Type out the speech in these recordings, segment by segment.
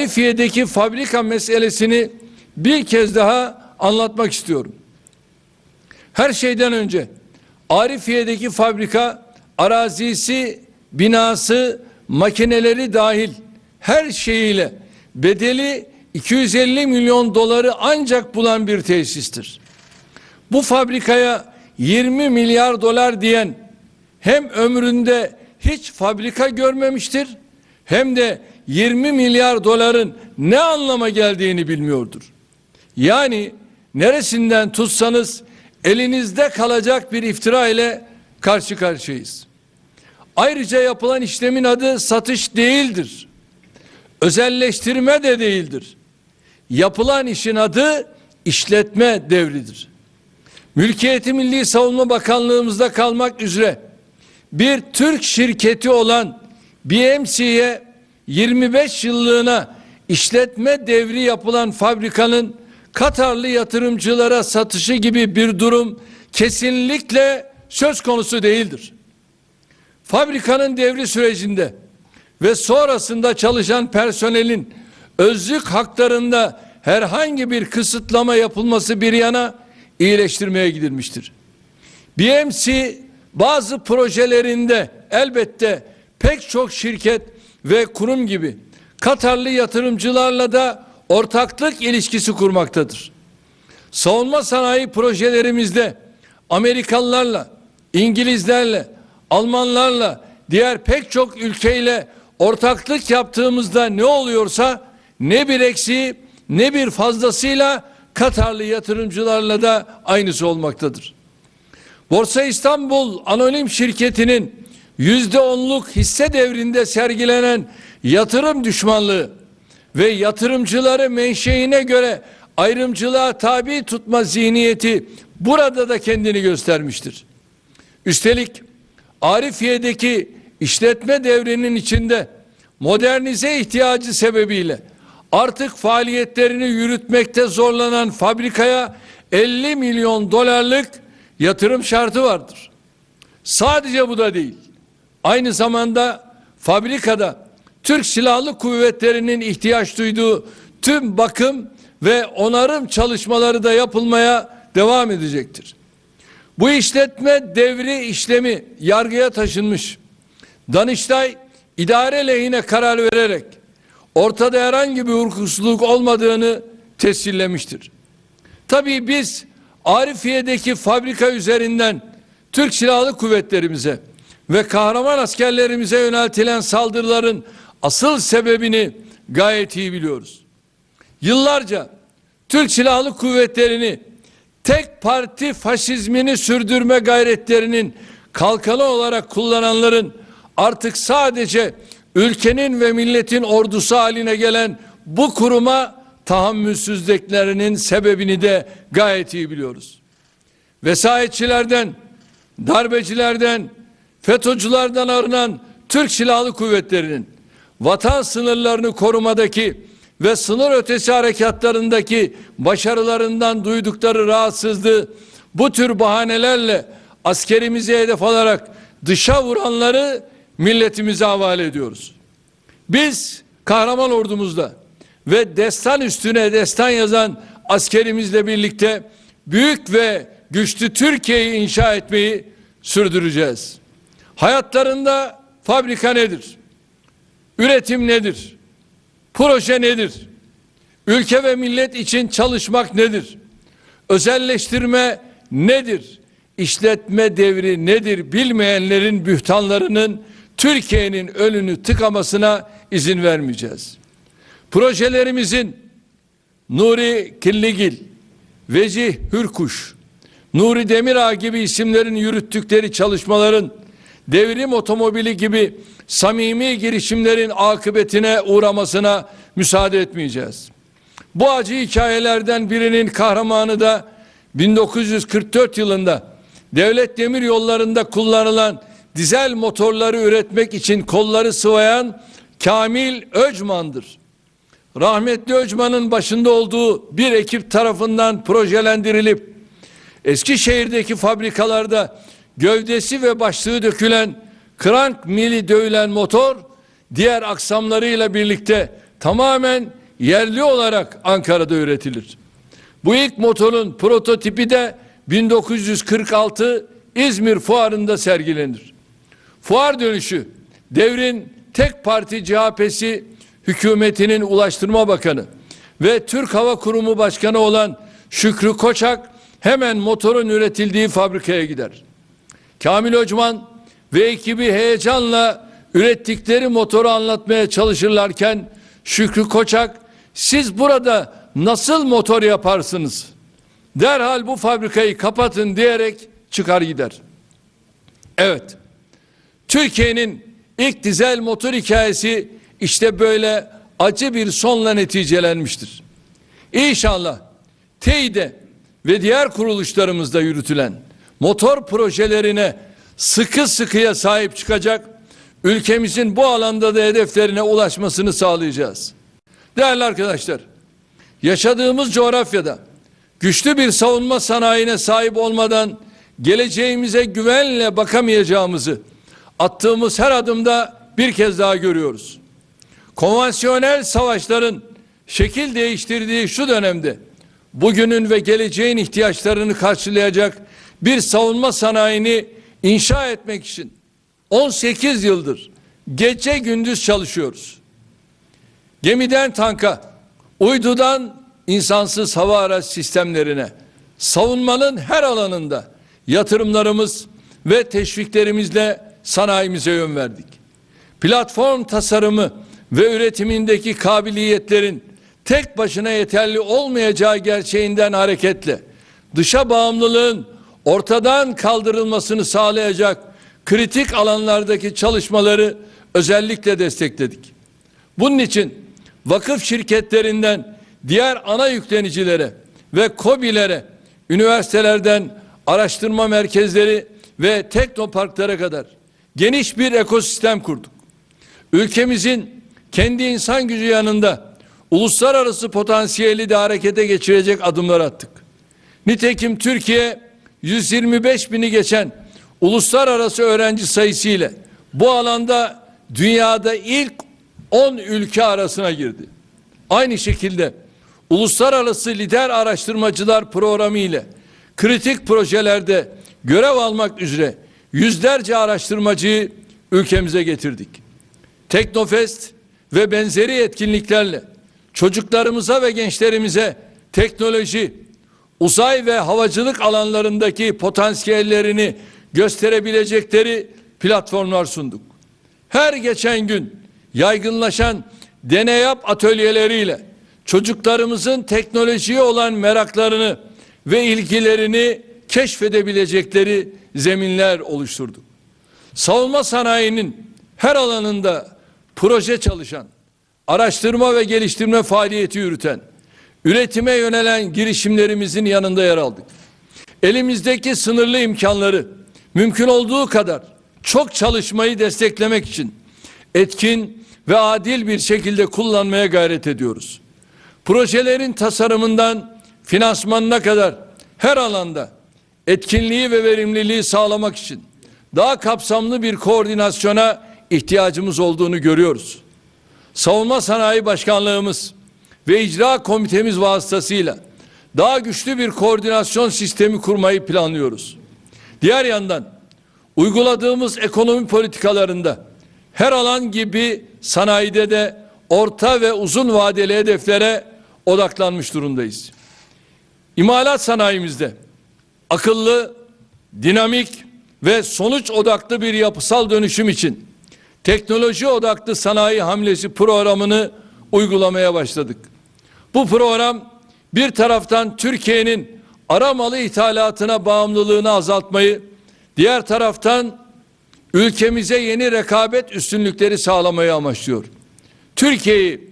Arifiye'deki fabrika meselesini bir kez daha anlatmak istiyorum. Her şeyden önce Arifiye'deki fabrika arazisi, binası, makineleri dahil her şeyiyle bedeli 250 milyon doları ancak bulan bir tesistir. Bu fabrikaya 20 milyar dolar diyen hem ömründe hiç fabrika görmemiştir hem de 20 milyar doların ne anlama geldiğini bilmiyordur. Yani neresinden tutsanız elinizde kalacak bir iftira ile karşı karşıyayız. Ayrıca yapılan işlemin adı satış değildir. Özelleştirme de değildir. Yapılan işin adı işletme devridir. Mülkiyeti Milli Savunma Bakanlığımızda kalmak üzere bir Türk şirketi olan BMC'ye 25 yıllığına işletme devri yapılan fabrikanın Katarlı yatırımcılara satışı gibi bir durum kesinlikle söz konusu değildir. Fabrikanın devri sürecinde ve sonrasında çalışan personelin özlük haklarında herhangi bir kısıtlama yapılması bir yana iyileştirmeye gidilmiştir. BMC bazı projelerinde elbette pek çok şirket ve kurum gibi Katarlı yatırımcılarla da ortaklık ilişkisi kurmaktadır. Savunma sanayi projelerimizde Amerikalılarla, İngilizlerle, Almanlarla, diğer pek çok ülkeyle ortaklık yaptığımızda ne oluyorsa ne bir eksiği ne bir fazlasıyla Katarlı yatırımcılarla da aynısı olmaktadır. Borsa İstanbul Anonim Şirketi'nin yüzde onluk hisse devrinde sergilenen yatırım düşmanlığı ve yatırımcıları menşeine göre ayrımcılığa tabi tutma zihniyeti burada da kendini göstermiştir. Üstelik Arifiye'deki işletme devrinin içinde modernize ihtiyacı sebebiyle artık faaliyetlerini yürütmekte zorlanan fabrikaya 50 milyon dolarlık yatırım şartı vardır. Sadece bu da değil. Aynı zamanda fabrikada Türk Silahlı Kuvvetleri'nin ihtiyaç duyduğu tüm bakım ve onarım çalışmaları da yapılmaya devam edecektir. Bu işletme devri işlemi yargıya taşınmış. Danıştay idare lehine karar vererek ortada herhangi bir hukuksuzluk olmadığını tescillemiştir. Tabii biz Arifiye'deki fabrika üzerinden Türk Silahlı Kuvvetlerimize ve kahraman askerlerimize yöneltilen saldırıların asıl sebebini gayet iyi biliyoruz. Yıllarca Türk Silahlı Kuvvetleri'ni tek parti faşizmini sürdürme gayretlerinin kalkanı olarak kullananların artık sadece ülkenin ve milletin ordusu haline gelen bu kuruma tahammülsüzlüklerinin sebebini de gayet iyi biliyoruz. Vesayetçilerden, darbecilerden, FETÖ'cülerden arınan Türk Silahlı Kuvvetleri'nin vatan sınırlarını korumadaki ve sınır ötesi harekatlarındaki başarılarından duydukları rahatsızlığı bu tür bahanelerle askerimizi hedef alarak dışa vuranları milletimize havale ediyoruz. Biz kahraman ordumuzda ve destan üstüne destan yazan askerimizle birlikte büyük ve güçlü Türkiye'yi inşa etmeyi sürdüreceğiz. Hayatlarında fabrika nedir? Üretim nedir? Proje nedir? Ülke ve millet için çalışmak nedir? Özelleştirme nedir? İşletme devri nedir? Bilmeyenlerin bühtanlarının Türkiye'nin önünü tıkamasına izin vermeyeceğiz. Projelerimizin Nuri Killigil, Vecih Hürkuş, Nuri Demirağ gibi isimlerin yürüttükleri çalışmaların devrim otomobili gibi samimi girişimlerin akıbetine uğramasına müsaade etmeyeceğiz. Bu acı hikayelerden birinin kahramanı da 1944 yılında devlet demir yollarında kullanılan dizel motorları üretmek için kolları sıvayan Kamil Öcman'dır. Rahmetli Öcman'ın başında olduğu bir ekip tarafından projelendirilip Eskişehir'deki fabrikalarda gövdesi ve başlığı dökülen krank mili dövülen motor diğer aksamlarıyla birlikte tamamen yerli olarak Ankara'da üretilir. Bu ilk motorun prototipi de 1946 İzmir Fuarı'nda sergilenir. Fuar dönüşü devrin tek parti CHP'si hükümetinin Ulaştırma Bakanı ve Türk Hava Kurumu Başkanı olan Şükrü Koçak hemen motorun üretildiği fabrikaya gider. Kamil Öcman ve ekibi heyecanla ürettikleri motoru anlatmaya çalışırlarken Şükrü Koçak siz burada nasıl motor yaparsınız? Derhal bu fabrikayı kapatın diyerek çıkar gider. Evet. Türkiye'nin ilk dizel motor hikayesi işte böyle acı bir sonla neticelenmiştir. İnşallah TEİ'de ve diğer kuruluşlarımızda yürütülen motor projelerine sıkı sıkıya sahip çıkacak, ülkemizin bu alanda da hedeflerine ulaşmasını sağlayacağız. Değerli arkadaşlar, yaşadığımız coğrafyada güçlü bir savunma sanayine sahip olmadan geleceğimize güvenle bakamayacağımızı attığımız her adımda bir kez daha görüyoruz. Konvansiyonel savaşların şekil değiştirdiği şu dönemde bugünün ve geleceğin ihtiyaçlarını karşılayacak bir savunma sanayini inşa etmek için 18 yıldır gece gündüz çalışıyoruz. Gemiden tanka, uydudan insansız hava araç sistemlerine, savunmanın her alanında yatırımlarımız ve teşviklerimizle sanayimize yön verdik. Platform tasarımı ve üretimindeki kabiliyetlerin tek başına yeterli olmayacağı gerçeğinden hareketle dışa bağımlılığın ortadan kaldırılmasını sağlayacak kritik alanlardaki çalışmaları özellikle destekledik. Bunun için vakıf şirketlerinden diğer ana yüklenicilere ve KOBİ'lere, üniversitelerden araştırma merkezleri ve teknoparklara kadar geniş bir ekosistem kurduk. Ülkemizin kendi insan gücü yanında uluslararası potansiyeli de harekete geçirecek adımlar attık. Nitekim Türkiye 125 bini geçen uluslararası öğrenci sayısı ile bu alanda dünyada ilk 10 ülke arasına girdi. Aynı şekilde uluslararası lider araştırmacılar programı ile kritik projelerde görev almak üzere yüzlerce araştırmacıyı ülkemize getirdik. Teknofest ve benzeri etkinliklerle çocuklarımıza ve gençlerimize teknoloji, uzay ve havacılık alanlarındaki potansiyellerini gösterebilecekleri platformlar sunduk. Her geçen gün yaygınlaşan deney yap atölyeleriyle çocuklarımızın teknolojiye olan meraklarını ve ilgilerini keşfedebilecekleri zeminler oluşturduk. Savunma sanayinin her alanında proje çalışan, araştırma ve geliştirme faaliyeti yürüten, üretime yönelen girişimlerimizin yanında yer aldık. Elimizdeki sınırlı imkanları mümkün olduğu kadar çok çalışmayı desteklemek için etkin ve adil bir şekilde kullanmaya gayret ediyoruz. Projelerin tasarımından finansmanına kadar her alanda etkinliği ve verimliliği sağlamak için daha kapsamlı bir koordinasyona ihtiyacımız olduğunu görüyoruz. Savunma Sanayi Başkanlığımız ve icra komitemiz vasıtasıyla daha güçlü bir koordinasyon sistemi kurmayı planlıyoruz. Diğer yandan uyguladığımız ekonomi politikalarında her alan gibi sanayide de orta ve uzun vadeli hedeflere odaklanmış durumdayız. İmalat sanayimizde akıllı, dinamik ve sonuç odaklı bir yapısal dönüşüm için teknoloji odaklı sanayi hamlesi programını uygulamaya başladık. Bu program bir taraftan Türkiye'nin aramalı ithalatına bağımlılığını azaltmayı, diğer taraftan ülkemize yeni rekabet üstünlükleri sağlamayı amaçlıyor. Türkiye'yi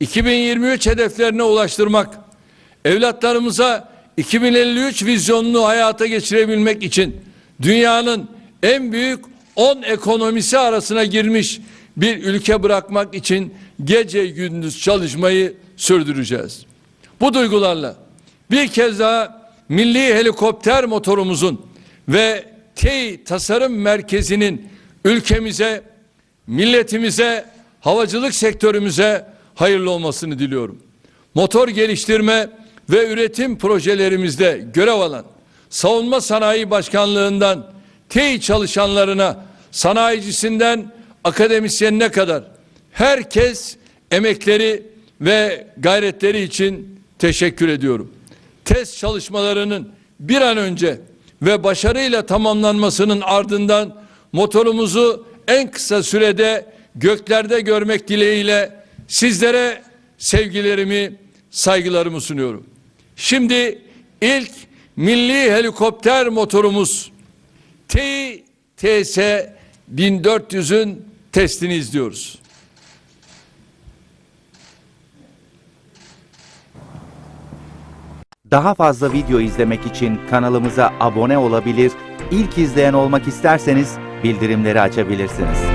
2023 hedeflerine ulaştırmak, evlatlarımıza 2053 vizyonunu hayata geçirebilmek için dünyanın en büyük 10 ekonomisi arasına girmiş bir ülke bırakmak için gece gündüz çalışmayı sürdüreceğiz. Bu duygularla bir kez daha milli helikopter motorumuzun ve TEİ Tasarım Merkezi'nin ülkemize, milletimize, havacılık sektörümüze hayırlı olmasını diliyorum. Motor geliştirme ve üretim projelerimizde görev alan Savunma Sanayi Başkanlığından TEİ çalışanlarına, sanayicisinden akademisyenine kadar herkes emekleri ve gayretleri için teşekkür ediyorum. Test çalışmalarının bir an önce ve başarıyla tamamlanmasının ardından motorumuzu en kısa sürede göklerde görmek dileğiyle sizlere sevgilerimi, saygılarımı sunuyorum. Şimdi ilk milli helikopter motorumuz Tİ-TS 1400'ün testini izliyoruz. Daha fazla video izlemek için kanalımıza abone olabilir, ilk izleyen olmak isterseniz bildirimleri açabilirsiniz.